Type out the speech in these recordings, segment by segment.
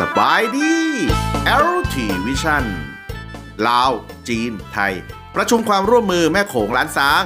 สบายดี LT Vision ลาว จีน ไทย ประชุมความร่วมมือแม่โขงล้านซ้าง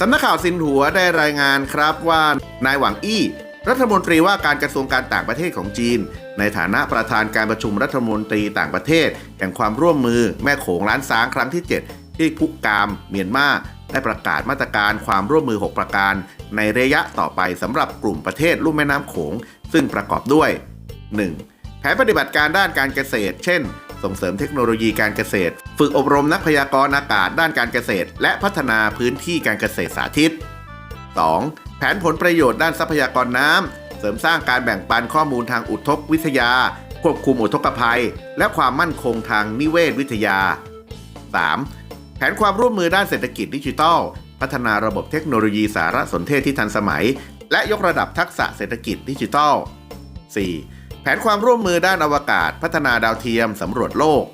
สำนักข่าวซินหัวได้รายงานครับว่านายหวังอี้ รัฐมนตรีว่าการกระทรวงการต่างประเทศของจีน ในฐานะประธานการประชุมรัฐมนตรีต่างประเทศ แห่งความร่วมมือแม่โขงล้านซ้างครั้งที่ 7 ที่กุกกามเมียนมาได้ประกาศมาตรการความร่วมมือ 6 ประการ ในระยะต่อไปสำหรับกลุ่มประเทศลุ่มแม่น้ำโขง ซึ่งประกอบด้วย 1. แผนปฏิบัติการด้านการเกษตร เช่น ส่งเสริมเทคโนโลยีการเกษตร ฝึกอบรมนักพยากรณ์อากาศด้านการเกษตร และพัฒนาพื้นที่การเกษตรสาธิต 2. แผนผลประโยชน์ด้านทรัพยากรน้ำเสริมสร้างการแบ่งปันข้อมูลทางอุทกวิทยา ควบคุมอุทกภัย และความมั่นคงทางนิเวศวิทยา 3. แผนความร่วมมือด้านเศรษฐกิจดิจิทัล พัฒนาระบบเทคโนโลยีสารสนเทศที่ทันสมัย และยกระดับทักษะเศรษฐกิจดิจิทัล 4. แผนความร่วมมือด้านอวกาศ พัฒนาดาวเทียม สำรวจโลก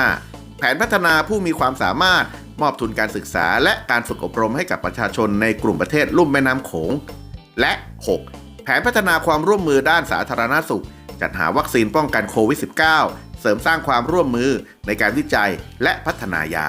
5. แผนพัฒนาผู้มีความสามารถมอบทุนการศึกษา และการฝึกอบรมให้กับประชาชนในกลุ่มประเทศลุ่มแม่น้ำโขง และ 6. แผนพัฒนาความร่วมมือด้านสาธารณสุข จัดหาวัคซีนป้องกันโควิด -19 เสริมสร้างความร่วมมือในการวิจัยและพัฒนายา